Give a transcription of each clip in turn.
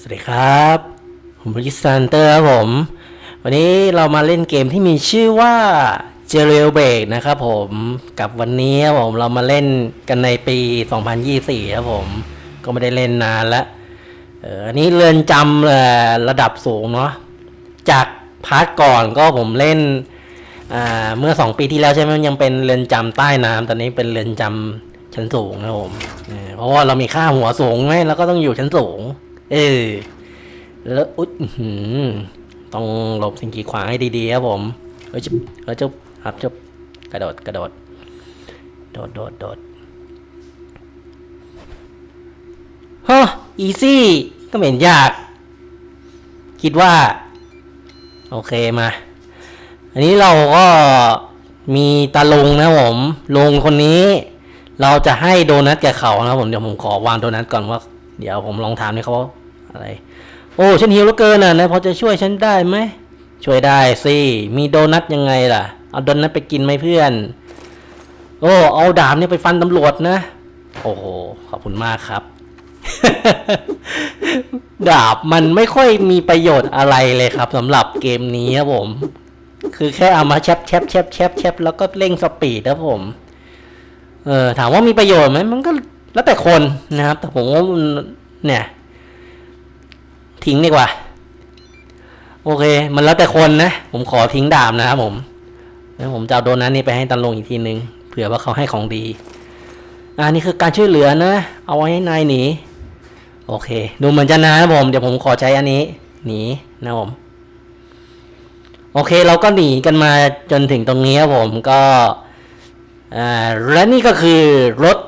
สวัสดีครับ ผมบริสันเตอร์ครับผม วันนี้เรามาเล่นเกมที่มีชื่อว่า j a i l b r e a k นะครับผมกับวันนี้ครับผมเรามาเล่นกันในปี 2024 ครับผม ก็ไม่ได้เล่นนานล้วเอออันนี้เรือนจำเอ่อระดับสูงเนาะจากพาร์ทก่อนก็ผมเล่นเมื่อสองปีที่แล้วใช่ไหมยังเป็นเรือนจำใต้น้ำตอนนี้เป็นเรือนจำชั้นสูงนะครับผมเออเพราะว่าเรามีค่าหัวสูงไหมเราก็ต้องอยู่ชั้นสูง เออแล้วอุ๊ยต้องหลบสิ่งกีดขวางให้ดีๆครับผมเออจะเออจะครับจะกระโดดกระโดด โดดโดดโดดฮะอีซี่ก็ไม่เห็นยาก คิดว่า โอเคมา อันนี้เราก็มีตาลงนะผมลงคนนี้ เราจะให้โดนัทแกเขานะครับผมเดี๋ยวผมขอวางโดนัทก่อนว่า เดี๋ยวผมลองถามให้เขาอะไร โอ้ฉันหิวเหลือเกินอะนะพอจะช่วยฉันได้ไหมช่วยได้สิมีโดนัทยังไงล่ะ เอาโดนัทไปกินไหมเพื่อน โอ้เอาดาบเนี่ยไปฟันตำรวจนะ โอ้โหขอบคุณมากครับ ดาบมันไม่ค่อยมีประโยชน์อะไรเลยครับสำหรับเกมนี้ครับผม คือแค่เอามาแชปแชปแชปแชปแชปแล้วก็เร่งสปีดครับผม เออถามว่ามีประโยชน์ไหมมันก็ แล้วแต่คนนะครับ แต่ผมว่าเนี่ย ทิ้งดีกว่า โอเค มันแล้วแต่คนนะ ผมขอทิ้งดาบนะครับผม แล้วผมจะเอาโดนัทนี่ไปให้ตันลงอีกทีนึง เผื่อว่าเขาให้ของดี อ่านี่คือการช่วยเหลือนะ เอาไว้ให้นายหนี โอเค ดูเหมือนจะนานนะผม เดี๋ยวผมขอใช้อันนี้ หนีนะผม โอเค เราก็หนีกันมาจนถึงตรงนี้ครับผม ก็ อ่า และนี่ก็คือรถ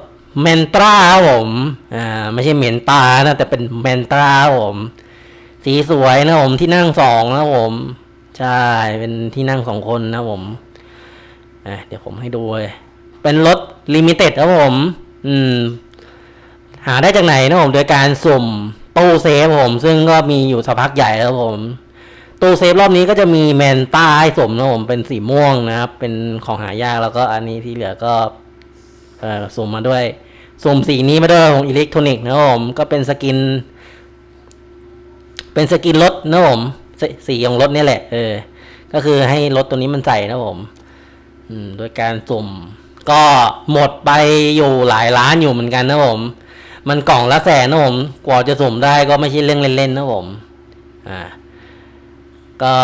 เมนตราครับผมอ่าไม่ใช่เมนตานะแต่เป็นเมนตราครับผม สีสวยนะผมที่นั่งสองนะผม ใช่เป็นที่นั่งสองคนนะผมอะเดี๋ยวผมให้ดูเลยเป็นรถลิมิเต็ดครับผม อืม หาได้จากไหนนะผมโดยการสุ่มตู้เซฟผม ซึ่งก็มีอยู่สักพักใหญ่แล้วผมตู้เซฟรอบนี้ก็จะมีแมนต้าให้สมนะผมเป็นสีม่วงนะครับ เป็นของหายากแล้วก็อันนี้ที่เหลือก็ เอ่อสุ่มมาด้วย สุ่มสีนี้มาด้วยของอิเล็กทรอนิกส์นะครับผมก็เป็นสกิน เป็นสกินรถนะผมสสีของรถนี่แหละ เออ ก็คือให้รถตัวนี้มันใส่นะผมอืมโดยการสุ่ม ก็หมดไปอยู่หลายล้านอยู่เหมือนกันนะผม มันกล่องละแสนนะผมกว่าจะสุ่มได้ก็ไม่ใช่เรื่องเล่นๆนะผมอ่าก็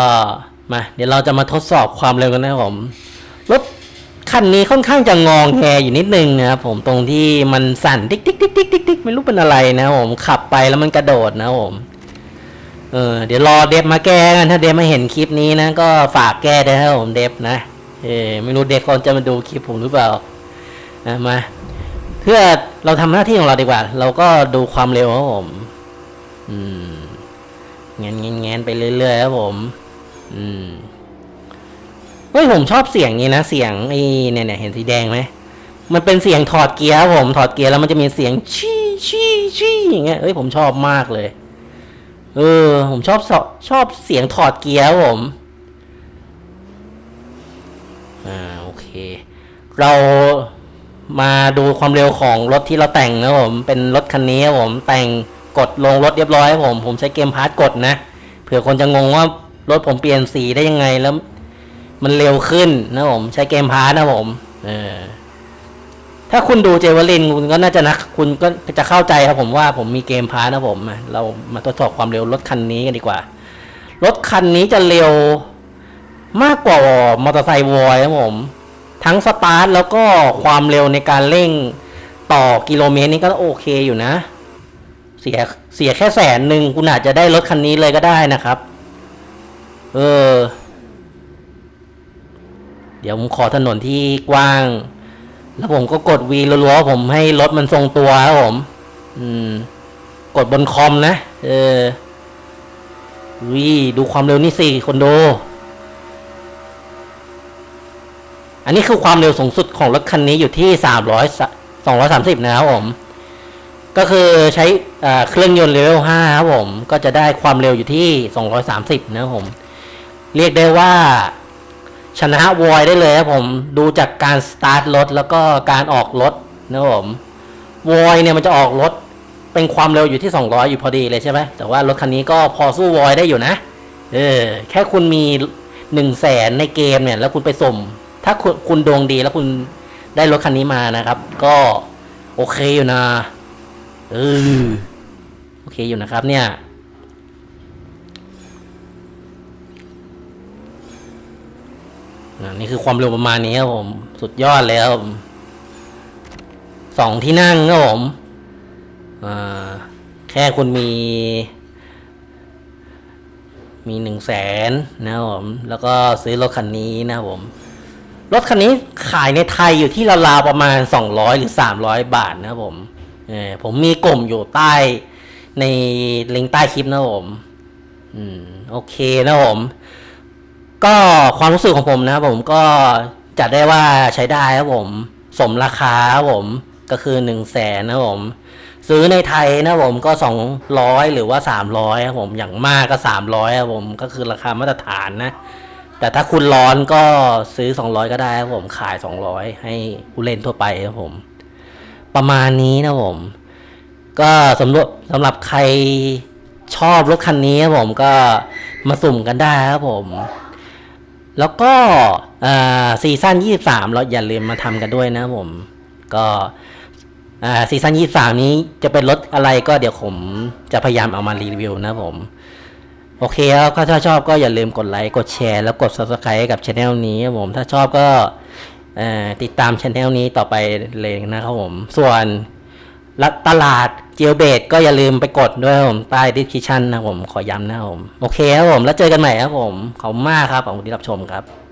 มา เดี๋ยวเราจะมาทดสอบความเร็วกันนะครับผมรถ คันนี้ค่อนข้างจะงองแงอยู่นิดนึงนะครับผมตรงที่มันสั่นติ๊กติ๊กติ๊กติ๊กติ๊กติ๊กไม่รู้เป็นอะไรนะผมขับไปแล้วมันกระโดดนะผมเออเดี๋ยวรอเดฟมาแก้กันถ้าเดฟมาเห็นคลิปนี้นะ ก็ฝากแก้ด้วยครับผมเดฟนะเออไม่รู้เดฟเขาจะมาดูคลิปผมหรือเปล่านะมาเพื่อเราทำหน้าที่ของเราดีกว่า เราก็ดูความเร็วครับผม อืมแงนแงนแงไปเรื่อยๆครับผม อืม ฮ้ยผมชอบเสียงนี้นะ เสียงไอ้เนี่ยเนี่ยเห็นสีแดงไหมมันเป็นเสียงถอดเกียร์ผมถอดเกียร์แล้วมันจะมีเสียงชี้ชี้ชี้อย่างเงี้ยเอ้ยผมชอบมากเลย เออ ผมชอบชอบเสียงถอดเกียร์ผมอ่าโอเค เรามาดูความเร็วของรถที่เราแต่งนะผมเป็นรถคันนี้ผมแต่งกดลงรถเรียบร้อยผมผมใช้เกมพาร์ทกดนะเผื่อคนจะงงว่ารถผมเปลี่ยนสีได้ยังไงแล้ว มันเร็วขึ้นนะผมใช้เกมพาร์นะผมเออถ้าคุณดูเจวลินคุณก็น่าจะนะคุณก็จะเข้าใจครับผมว่าผมมีเกมพาร์นะผมเรามาทดสอบความเร็วรถคันนี้กันดีกว่า รถคันนี้จะเร็วมากกว่ามอเตอร์ไซค์วอยครับผม ทั้งสตาร์ทแล้วก็ความเร็วในการเร่งต่อกิโลเมตรนี่ก็โอเคอยู่นะ เสียเสียแค่แสนหนึ่งคุณอาจจะได้รถคันนี้เลยก็ได้นะครับ เออ ดี๋ยวผมขอถนนที่กว้าง แล้วผมก็กดวีรัวๆผมให้รถมันทรงตัวครับผม อืม กดบนคอมนะ เออวีดูความเร็วนี่สิคนดู อันนี้คือความเร็วสูงสุดของรถคันนี้อยู่ที่สามร้อยสองร้อยสามสิบนะครับผม ก็คือใช้เครื่องยนต์เลเวลห้าครับผม ก็จะได้ความเร็วอยู่ที่สองร้อยสามสิบนะครับผม เรียกได้ว่า ชนะวอยได้เลยครับผมดูจากการสตาร์ทรถแล้วก็การออกรถนะครับผมวอยเนี่ยมันจะออกรถเป็นความเร็วอยู่ที่ 200 อยู่พอดีเลยใช่ไหมแต่ว่ารถคันนี้ก็พอสู้วอยได้อยู่นะ เออ แค่คุณมีหนึ่งแสนในเกมเนี่ย แล้วคุณไปสมถ้าคุณคุณดวงดีแล้วคุณได้รถคันนี้มานะครับ ก็โอเคอยู่นะเออโอเคอยู่นะครับเนี่ย อ่า นี่คือความเร็วประมาณนี้ครับผม สุดยอดเลยครับผมสองที่นั่งครับผมแค่คุณมี มีหนึ่งแสนนะครับผม แล้วก็ซื้อรถคันนี้นะครับผม รถคันนี้ขายในไทยอยู่ที่ราวๆประมาณ200หรือ300บาทนะครับผมผมมีกลุ่มอยู่ใต้ในลิงก์ใต้คลิปนะครับผม อืม โอเคนะครับผม ก็ความรู้สึกของผมนะครับผมก็จัดได้ว่าใช้ได้ครับผม สมราคาครับผมก็คือหนึ่งแสนนะผม ซื้อในไทยนะผมก็สองร้อยหรือว่าสามร้อยครับผมอย่างมากก็สามร้อยครับผมก็คือราคามาตรฐานนะ แต่ถ้าคุณร้อนก็ซื้อสองร้อยก็ได้ครับผมขายสองร้อยให้ผู้เล่นทั่วไปครับผม ประมาณนี้นะผม ก็สำหรับสำหรับใครชอบรถคันนี้ครับผมก็มาสุ่มกันได้ครับผม แล้วก็ซีซั่น23 เราอย่าลืมมาทำกันด้วยนะผม ก็ซีซั่น23 นี้จะเป็นรถอะไรก็เดี๋ยวผมจะพยายามเอามารีวิวนะผม โอเคแล้วก็ถ้าชอบก็อย่าลืมกดไลค์ กดแชร์ แล้วกด subscribe กับช anel นี้ครับผม ถ้าชอบก็ติดตามช anel นี้ต่อไปเลยนะครับผม ส่วน ล้วตลาดเจียวเบดก็อย่าลืมไปกดด้วยครับผมใต้ดิสคริชชันนะผมขอย้ำนะครับผม โอเคครับผม แล้วเจอกันใหม่ครับผม ขอบคุณมากครับ ขอบคุณที่รับชมครับ